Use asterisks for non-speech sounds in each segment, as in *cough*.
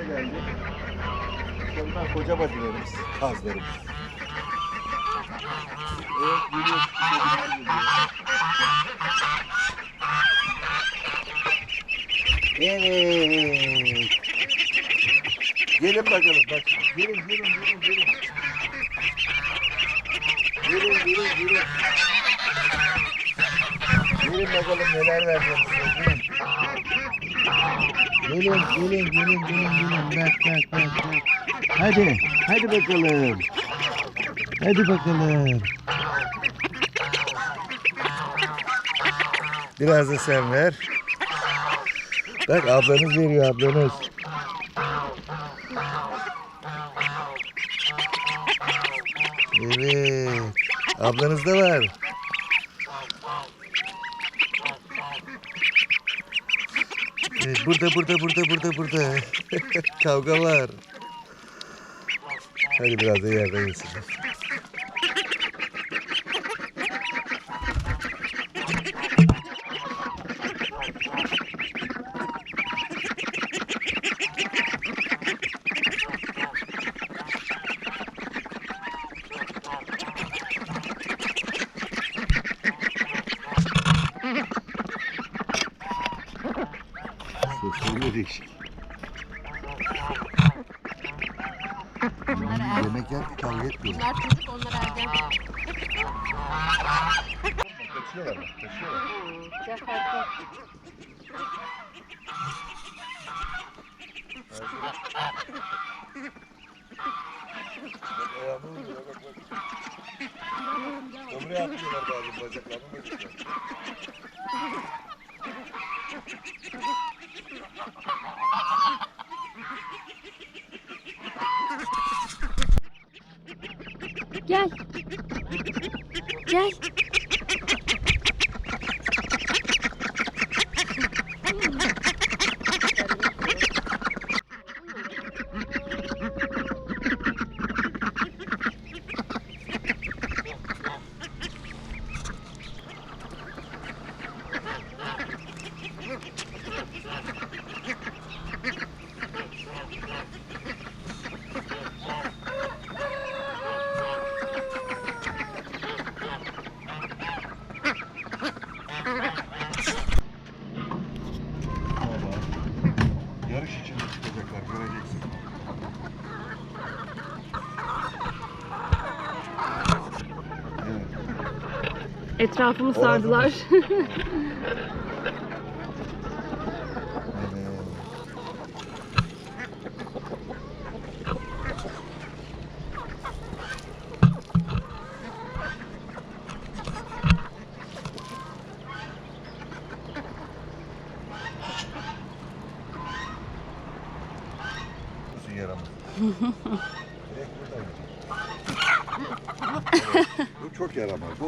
başına geldi. Bunlar koca bacılarımız, kazlarımız. Evet, geliyor. Evet. Gelin bakalım bak. Gelin gelin gelin gelin. Gelin gelin gelin. Gelin bakalım neler vereceğim size. Gelin. Gelin gelin gelin gelin gelin. Bak bak bak bak. Hadi hadi bakalım. Hadi bakalım. Biraz da sen ver. Bak ablanız veriyor ablanız. Evet. Ablanız da var. Evet, burada burada burada burada burada. *laughs* Kavga var. Hadi biraz da yerden yesinler. Bunlar Yemek yerken kavga etmiyor. Bunlar çocuk, onlar ergen. Kaçıyorlar kaçıyorlar. Cefaat Bak ayağımı vuruyor, bak bak. Omuraya atlıyorlar bazen bacaklarını bacaklar. Gel. Gel. Valla. Yarış içinde çıkacaklar göreceksin. Evet. Etrafımı sardılar. *laughs* evet. Nasıl yaramaz? Direkt buradan gidecek. Evet, Bu çok yaramaz. Bu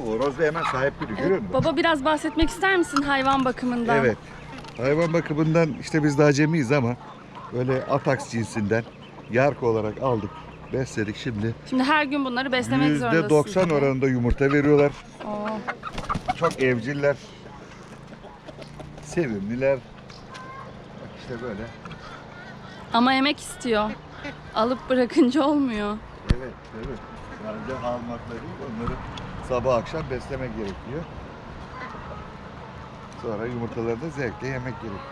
hemen sahipleniyor. Görüyor musun? Baba biraz bahsetmek ister misin hayvan bakımından? Evet. Hayvan bakımından işte biz de acemiyiz ama böyle ataks cinsinden yark olarak aldık. Besledik şimdi. Şimdi her gün bunları beslemek zorundasın. %90 tabii. oranında yumurta veriyorlar. Oo. Çok evciller. Sevimliler. Bak işte böyle. Ama yemek istiyor. Alıp bırakınca olmuyor. Evet, evet. Sadece almakla değil, onları sabah akşam beslemek gerekiyor. Sonra yumurtaları da zevkle yemek gerekiyor.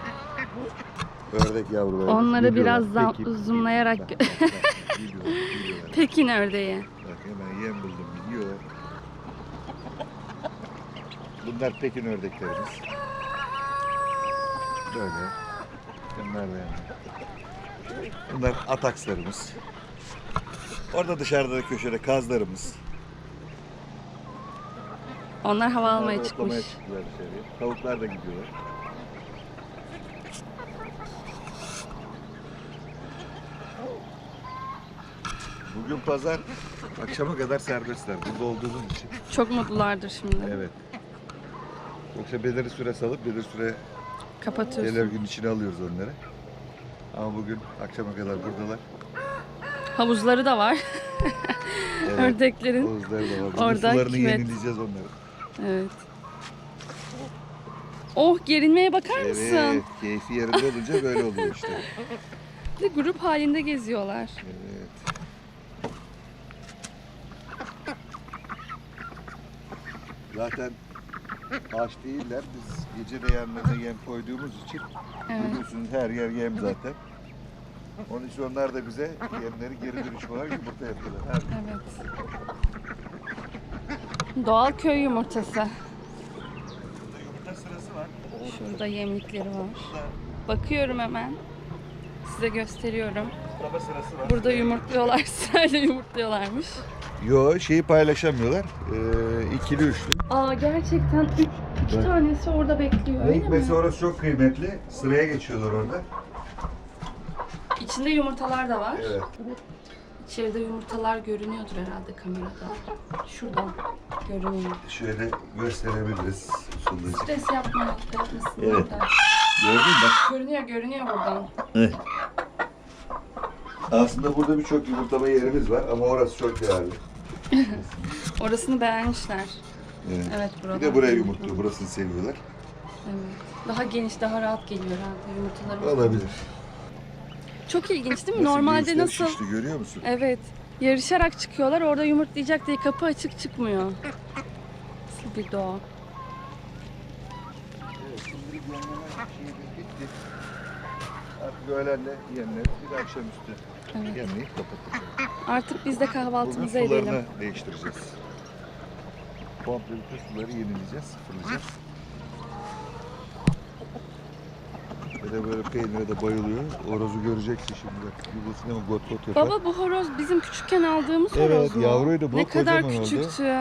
Ördek yavruları. Onları biraz zam- Peki, zoomlayarak. *laughs* Pekin ördeği. Bak hemen yem buldum gidiyorlar. Bunlar Pekin ördeklerimiz. Böyle. Bunlar da yani. Bunlar atakslarımız. Orada dışarıda da köşede kazlarımız. Onlar hava Onlar almaya çıkmış. otlamaya çıktılar dışarıya. Tavuklar da gidiyorlar. Bugün pazar akşama kadar serbestler. Burada olduğumuz için. Çok mutlulardır şimdi. Evet. Yoksa belirli süre salıp belirli süre Kapatıyorsun. belirli gün içine alıyoruz onları. Ama bugün akşama kadar buradalar. Havuzları da var. Evet. *laughs* Ördeklerin. Havuzları da var. Oradan sularını küvet. yenileyeceğiz onları. Evet. Oh gerinmeye bakar mısın? Evet. Keyfi yerinde olunca böyle oluyor işte. *laughs* Ve grup halinde geziyorlar. Evet. Zaten aç değiller. Biz gece de yanlarına yem koyduğumuz için Evet. biliyorsunuz her yer yem zaten. Onun için onlar da bize yemleri geri dönüş olarak yumurta yapıyorlar. Her Evet. Doğal köy yumurtası. Burada yumurta sırası var. Şurada yemlikleri var. Bakıyorum hemen. Size gösteriyorum. baba sırası var. Burada yumurtluyorlar. *laughs* Sırayla yumurtluyorlarmış. Yo şeyi paylaşamıyorlar. Ee, ikili üçlü. Aa gerçekten üç, iki Evet. tanesi orada bekliyor öyle mi? Mesela orası çok kıymetli. Sıraya geçiyorlar orada. İçinde yumurtalar da var. Evet. İçeride yumurtalar görünüyordur herhalde kamerada. Şuradan görünüyor. Şöyle gösterebiliriz usulünce. Stres yapma, yapmasın Evet. Gördün mü? Bak. Görünüyor, görünüyor buradan. Evet. Aslında burada birçok yumurtlama yerimiz var ama orası çok değerli. *laughs* Orasını beğenmişler. Evet. Evet Bir burada. de buraya yumurtluyor. Burasını seviyorlar. Evet. Daha geniş, daha rahat geliyor herhalde yumurtalarımız. Olabilir. Çok ilginç değil mi? Nasıl Normalde nasıl? Şişti, görüyor musun? Evet. Yarışarak çıkıyorlar. Orada yumurtlayacak diye kapı açık çıkmıyor. Nasıl bir doğa. Evet, şimdilik şeyimiz bitti. Artık öğlenle yemleri bir de akşamüstü Evet. yemleyip kapattık. Artık biz de Bugün kahvaltımızı sularını edelim. değiştireceğiz. Komple bütün suları yenileyeceğiz, sıfırlayacağız. De böyle peynire de bayılıyor. Orozu göreceksin şimdi. Yuvasına mı got got yapar. Baba bu horoz bizim küçükken aldığımız Evet, horoz mu? yavruydu bu, Ne kadar kocaman oldu. küçüktü.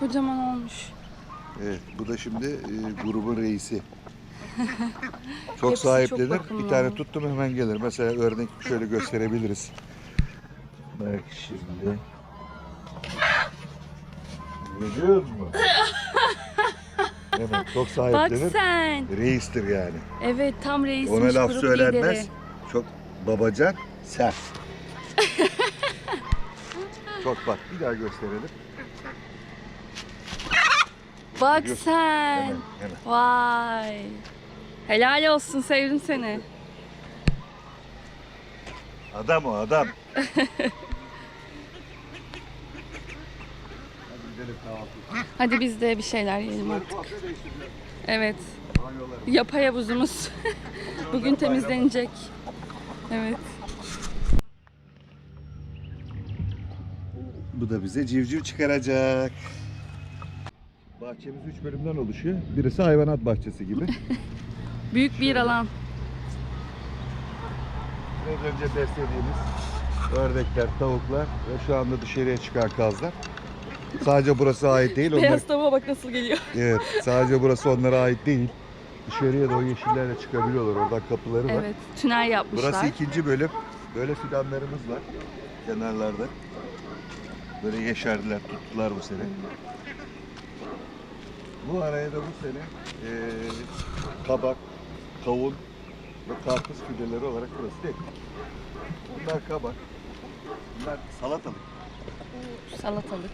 Kocaman olmuş. Evet, bu da şimdi e, grubun reisi. *laughs* çok Hepsi sahiplenir. çok bir tane tuttum hemen gelir. Mesela örnek şöyle gösterebiliriz. Bak şimdi. Görüyor musun? Evet, çok *laughs* Bak sahiplenir. sen. Reistir yani. Evet tam reismiş Ona laf grup söylenmez. lideri. Çok babacan, sert. *laughs* çok bak bir daha gösterelim. Bak sen. Hemen, hemen. Vay. Helal olsun sevdim seni. Adam o adam. *laughs* Hadi biz de bir şeyler yiyelim artık. Evet. Yapay havuzumuz bugün temizlenecek. Evet. Bu da bize civciv çıkaracak. Bahçemiz üç bölümden oluşuyor. Birisi hayvanat bahçesi gibi. *laughs* Büyük bir alan. Biraz önce beslediğimiz ördekler, tavuklar ve şu anda dışarıya çıkan kazlar. Sadece burası ait değil. Onlar, Beyaz tavuğa bak nasıl geliyor. *laughs* evet, sadece burası onlara ait değil. Dışarıya da o yeşillerle çıkabiliyorlar. Oradan kapıları var. Evet. Tünel yapmışlar. Burası ikinci bölüm. Böyle fidanlarımız var kenarlarda. Böyle yeşerdiler, tuttular bu sene. Bu araya da bu sene eee kabak, kavun ve karpuz fideleri olarak burası değil. Bunlar kabak. Bunlar salatalık. Salatalık.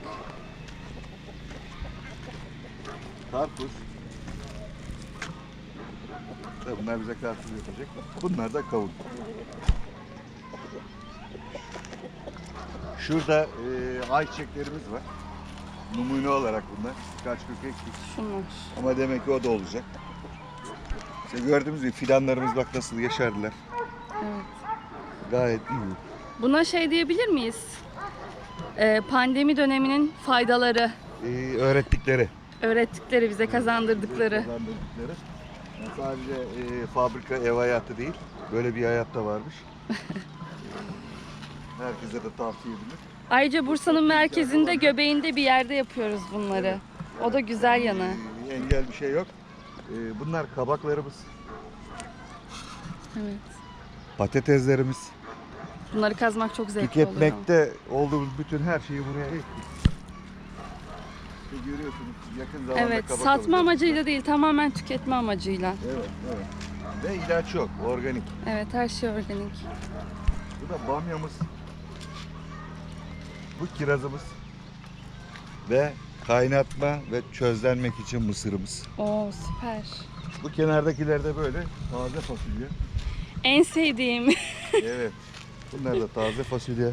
Karpuz. Tabii bunlar bize karpuz yapacak. Bunlar da kavun. Şurada eee ayçiçeklerimiz var. Numune olarak bunlar. Birkaç kök ektik. Şunlar. Ama demek ki o da olacak. İşte gördüğümüz gibi fidanlarımız bak nasıl yeşerdiler. Evet. Gayet iyi. Buna şey diyebilir miyiz? Ee, pandemi döneminin faydaları, Ee, öğrettikleri. Öğrettikleri bize kazandırdıkları. Kazandırdıkları. Yani sadece e, fabrika ev hayatı değil. Böyle bir hayat da varmış. *laughs* Herkese de tavsiye edilir. Ayrıca Bursa'nın merkezinde, göbeğinde bir yerde yapıyoruz bunları. O da güzel yanı. Ee, engel bir şey yok. Ee, bunlar kabaklarımız, Evet. patateslerimiz. Bunları kazmak çok zevkli oluyor. Tüketmekte olduğumuz bütün her şeyi buraya ektik. İşte görüyorsunuz yakın zamanda Evet, kabak satma alacağız. amacıyla değil, tamamen tüketme amacıyla. Evet, evet. Ve ilaç yok, organik. Evet, her şey organik. Bu da bamyamız. Bu kirazımız. Ve kaynatma ve çözlenmek için mısırımız. Oo, süper. Bu kenardakiler de böyle taze fasulye. En sevdiğim. Evet. Bunlar da taze fasulye.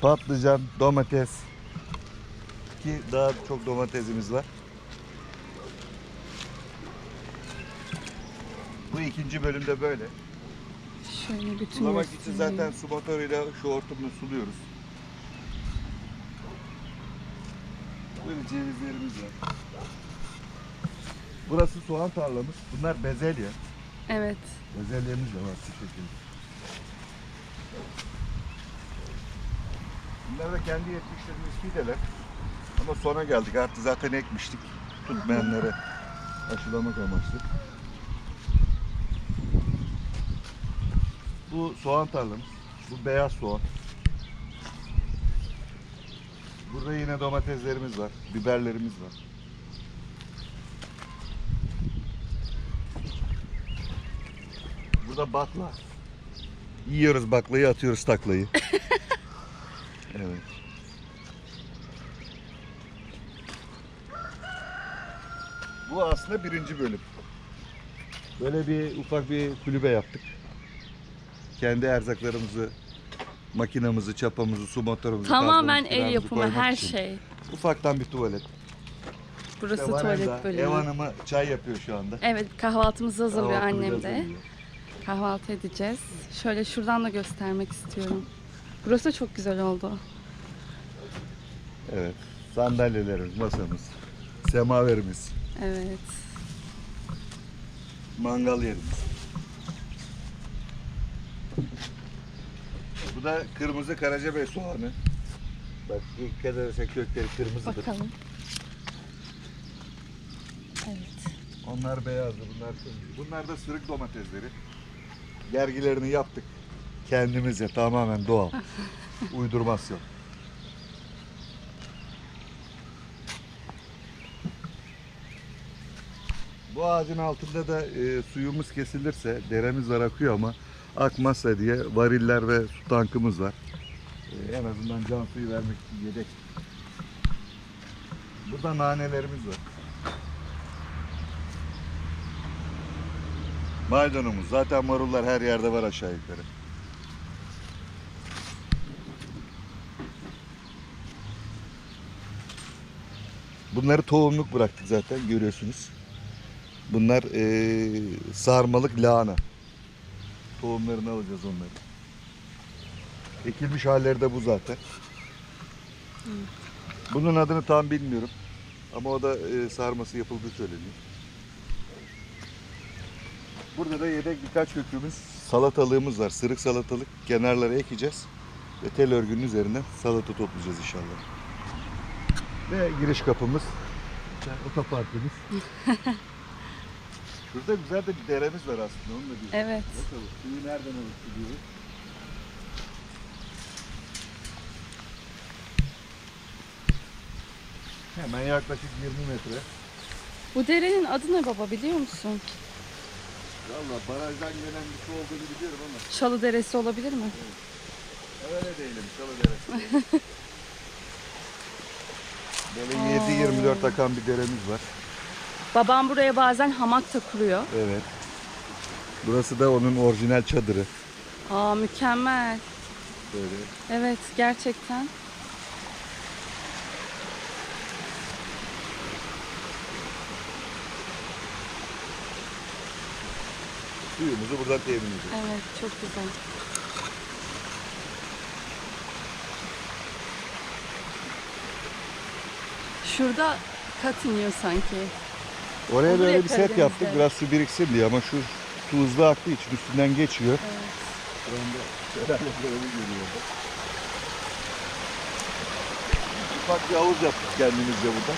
Patlıcan, domates. Ki daha çok domatesimiz var. Bu ikinci bölümde böyle. Şöyle bütün Sulamak için göstereyim. zaten su motoruyla şu hortumla suluyoruz. Böyle cevizlerimiz var. Burası soğan tarlamız. Bunlar bezelye. Evet. Bezelyemiz de var şu şekilde. Bunlar da kendi yetiştirdiğimiz fideler. Ama sona geldik. Artık zaten ekmiştik. Tutmayanları aşılamak amaçlı. Bu soğan tarlamız. Bu beyaz soğan. Burada yine domateslerimiz var. Biberlerimiz var. Burada bakla. Yiyoruz baklayı, atıyoruz taklayı. *laughs* evet. Bu aslında birinci bölüm. Böyle bir ufak bir kulübe yaptık. Kendi erzaklarımızı, makinamızı, çapamızı, su motorumuzu, Tamamen el yapımı koymak her için. şey. Ufaktan bir tuvalet. Burası İşte Vanessa, tuvalet bölümü. Ev hanımı çay yapıyor şu anda. Evet kahvaltımızı hazırlıyor Kahvaltımızı annem de. Kahvaltı edeceğiz. Şöyle şuradan da göstermek istiyorum. Burası da çok güzel oldu. Evet. Sandalyelerimiz, masamız, semaverimiz, Evet. mangal yerimiz. Bu da kırmızı Karacabey soğanı. Bak dikkat edersen kökleri kırmızıdır. Bakalım. Evet. Onlar beyazdı, bunlar kırmızı. Bunlar da sırık domatesleri. Gergilerini yaptık. Kendimizce tamamen doğal. *laughs* Uydurmasyon. Ağacın altında da e, suyumuz kesilirse, deremiz var akıyor ama akmazsa diye variller ve su tankımız var. E, en azından can suyu vermek için yedek. Burada nanelerimiz var. Maydanozumuz. Zaten marullar her yerde var aşağı yukarı. Bunları tohumluk bıraktık zaten görüyorsunuz. Bunlar eee, sarmalık lahana. Tohumlarını alacağız onları. Ekilmiş halleri de bu zaten. Bunun adını tam bilmiyorum. Ama o da eee, sarması yapıldığı söyleniyor. Burada da yedek birkaç kökümüz salatalığımız var. Sırık salatalık kenarlara ekeceğiz. Ve tel örgünün üzerinden salata toplayacağız inşallah. Ve giriş kapımız. Otoparkımız. *laughs* Şurada güzel de bir deremiz var aslında. Onu da bir Evet. bakalım. Suyu nereden alıp gidiyor? Hemen yaklaşık 20 metre. Bu derenin adı ne baba biliyor musun? Valla barajdan gelen bir su olduğunu biliyorum ama Çalı Deresi olabilir mi? öyle değilim. Salı deresi. *laughs* Böyle 7-24 akan bir deremiz var. Babam buraya bazen hamak da kuruyor. Evet. Burası da onun orijinal çadırı. Aa mükemmel. Böyle. Evet gerçekten. Suyumuzu buradan temin ediyoruz. Evet çok güzel. Şurada kat iniyor sanki. Oraya Olur böyle bir set yaptık. Biraz su biriksin diye ama şu su hızlı aktığı için üstünden geçiyor. Evet. Görüyor. Ufak bir havuz yaptık kendimizce burada.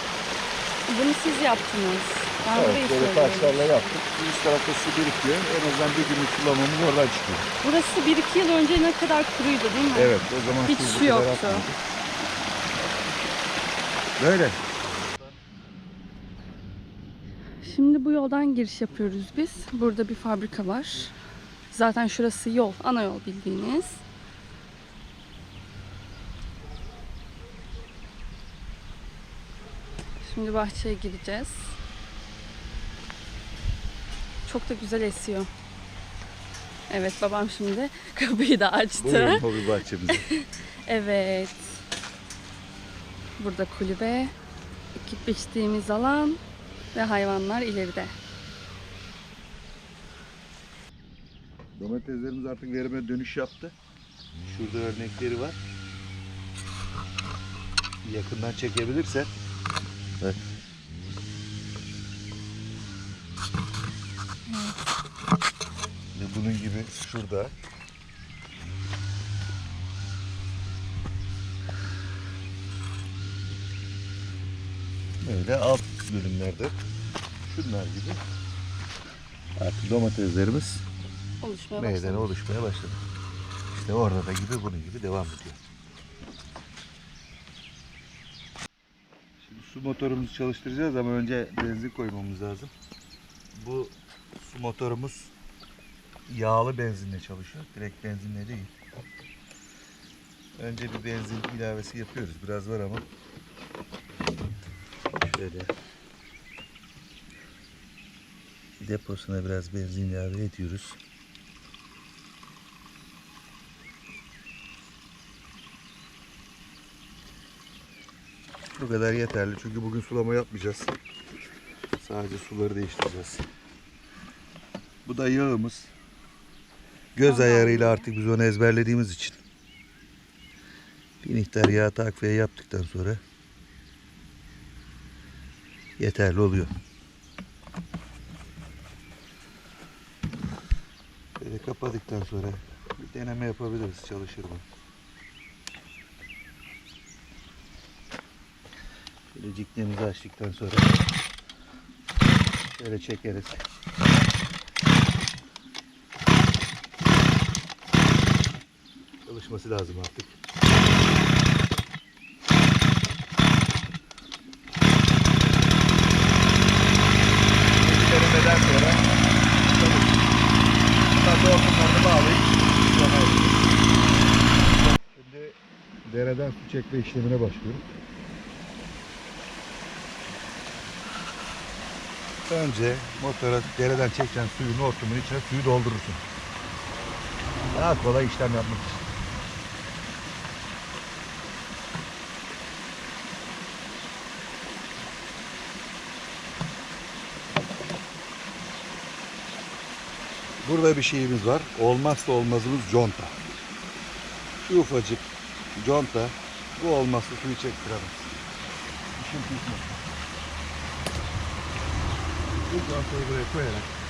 Bunu siz yaptınız. Ben Evet, böyle taşlarla yaptık. Üst tarafta su birikiyor. En azından bir günlük sulamamız oradan çıkıyor. Burası 1-2 yıl önce ne kadar kuruydu değil mi? Evet, o zaman Hiç su yoktu. Böyle. Şimdi bu yoldan giriş yapıyoruz biz. Burada bir fabrika var. Zaten şurası yol, ana yol bildiğiniz. Şimdi bahçeye gireceğiz. Çok da güzel esiyor. Evet babam şimdi *laughs* kapıyı da açtı. Buyurun hobi bahçemize. *laughs* Evet. Burada kulübe, ekip biçtiğimiz alan ve hayvanlar ileride. Domateslerimiz artık verime dönüş yaptı. Şurada örnekleri var. Yakından çekebilirsen. Bak. Ve bunun gibi şurada. Böyle alt bölümlerde şunlar gibi artık domateslerimiz Oluşmaya meydana başladı. oluşmaya başladı. İşte orada da gibi bunun gibi devam ediyor. Şimdi su motorumuzu çalıştıracağız ama önce benzin koymamız lazım. Bu su motorumuz yağlı benzinle çalışıyor. Direkt benzinle değil. Önce bir benzin ilavesi yapıyoruz. Biraz var ama. Şöyle. Deposuna biraz benzin ilave ediyoruz. Bu kadar yeterli çünkü bugün sulama yapmayacağız. Sadece suları değiştireceğiz. Bu da yağımız. Göz ayarıyla artık biz onu ezberlediğimiz için. Bir miktar yağ takviye yaptıktan sonra yeterli oluyor. Böyle kapadıktan sonra bir deneme yapabiliriz çalışır mı? Şöyle ciklerimizi açtıktan sonra şöyle çekeriz. Çalışması lazım artık. Denemeden sonra çalışır. Sadece hortumlarını bağlayıp sonra Şimdi dereden su çekme işlemine başlıyoruz. Önce motora dereden çekeceğin suyun hortumun içine suyu doldurursun. Daha kolay işlem yapmak için. Burada bir şeyimiz var. Olmazsa olmazımız conta. Şu ufacık conta bu olmazsa suyu çektiremez. İşin noktası. Bu contayı buraya koyarak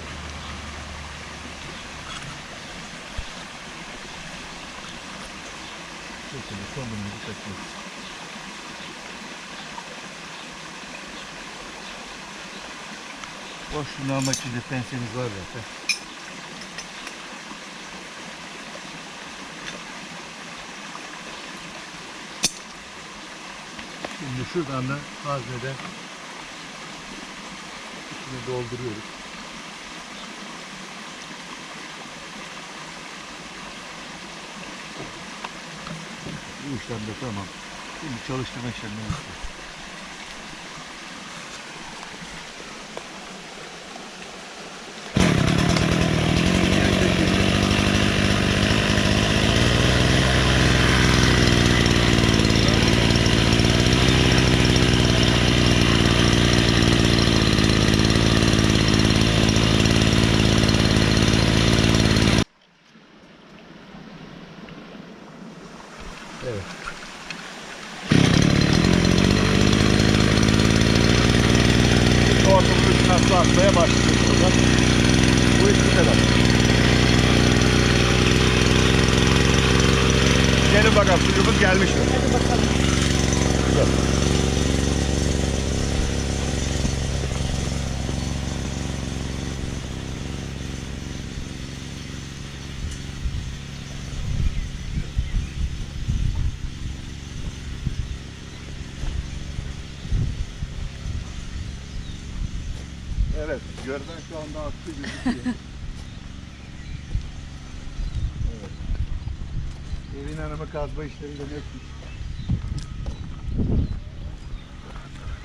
şekilde sonunu takıyoruz. Boşluğunu almak için de pensemiz var zaten. Şimdi şuradan da hazneden içine dolduruyoruz. Bu işlem de tamam. Şimdi çalıştırma işlemini yapıyoruz. Evet. Ortamın üstünden su atmaya başlıyor burada. Bu iş bu kadar. Gelin bakalım suyumuz bakalım. Güzel. Evet, görden şu anda aktı gözüküyor. evet. Evin hanımı kazma işleriyle netmiş.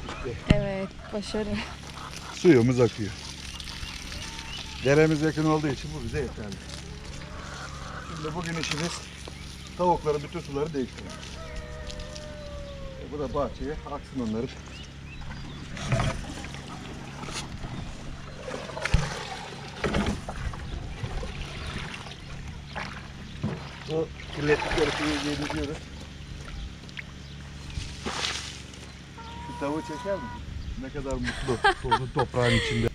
İşte Evet, başarı. suyumuz akıyor. Deremiz yakın olduğu için bu bize yeterli. Şimdi bugün işimiz tavukların bütün suları değiştirmek. E, bu da bahçeye aksın onları. Bu kirlettikleri suyu temizliyoruz. Şu tavuğu çeker mi? Ne kadar mutlu tozu toprağın içinde.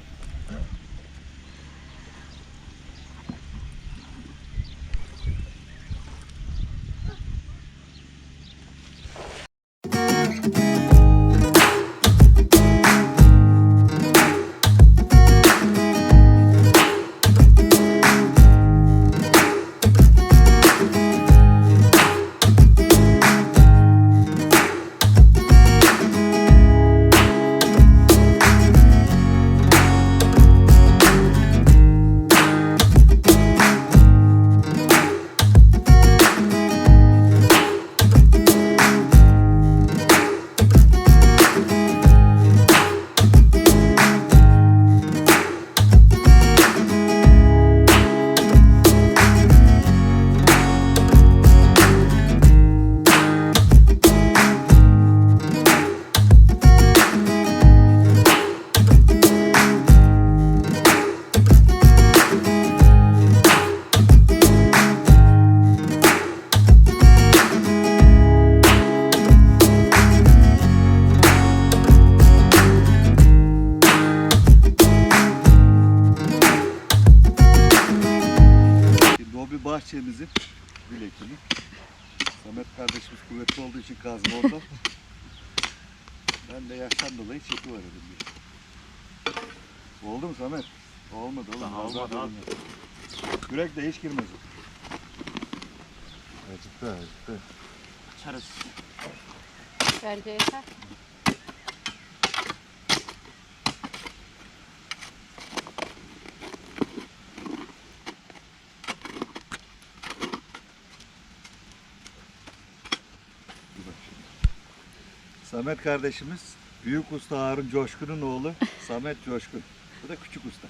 Olduğu için kazma oldu. ben de yaştan dolayı çeki var dedim. bir. Oldu mu Samet? Olmadı oğlum. Daha olmadı abi. Kürek de hiç girmez. Acıktı acıktı. Açarız. Bence yeter. Dur bak şimdi. Samet kardeşimiz Büyük Usta Harun Coşkun'un oğlu Samet Coşkun. Bu da küçük usta.